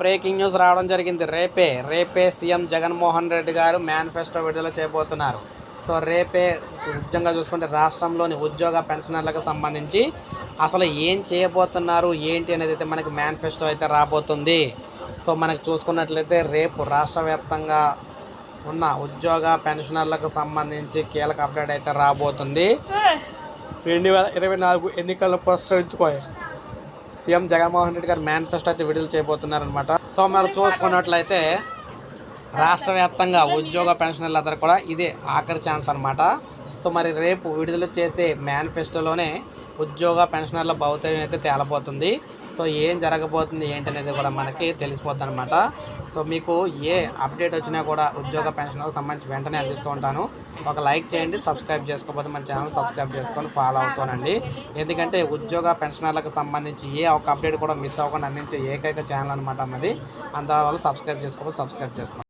Breaking news రావడం జరిగింది. రేపే రేపే సీఎం జగన్మోహన్ రెడ్డి గారు మేనిఫెస్టో విడుదల చేయబోతున్నారు. సో రేపే ముఖ్యంగా చూసుకుంటే రాష్ట్రంలోని ఉద్యోగ పెన్షనర్లకు సంబంధించి అసలు ఏం చేయబోతున్నారు ఏంటి అనేది అయితే మనకి మేనిఫెస్టో అయితే రాబోతుంది. సో మనకు చూసుకున్నట్లయితే రేపు రాష్ట్ర వ్యాప్తంగా ఉన్న ఉద్యోగ పెన్షనర్లకు సంబంధించి కీలక అప్డేట్ అయితే రాబోతుంది. రెండు వేల ఇరవై నాలుగు ఎన్నికలను పురస్కరించుకోయి సీఎం జగన్మోహన్ రెడ్డి గారు మేనిఫెస్టో అయితే విడుదల చేయబోతున్నారనమాట సో మరి చూసుకున్నట్లయితే రాష్ట్ర వ్యాప్తంగా ఉద్యోగ పెన్షనర్లందరూ కూడా ఇదే ఆఖరి ఛాన్స్ అనమాట సో మరి రేపు విడుదల చేసే మేనిఫెస్టోలోనే ఉద్యోగ పెన్షనర్ల భౌతికం అయితే తేలబోతుంది. సో ఏం జరగబోతుంది ఏంటనేది కూడా మనకి తెలిసిపోతుంది అనమాట సో మీకు ఏ అప్డేట్ వచ్చినా కూడా ఉద్యోగ పెన్షన్లకు సంబంధించి వెంటనే అందిస్తూ ఉంటాను. ఒక లైక్ చేయండి సబ్స్క్రైబ్ చేసుకోకపోతే మన ఛానల్ సబ్స్క్రైబ్ చేసుకొని ఫాలో అవుతానండి. ఎందుకంటే ఉద్యోగ పెన్షనర్లకు సంబంధించి ఏ ఒక అప్డేట్ కూడా మిస్ అవ్వకుండా అందించే ఏకైక ఛానల్ అనమాట అన్నది అందువల్ల సబ్స్క్రైబ్ చేసుకోకపోతే సబ్స్క్రైబ్ చేసుకోండి.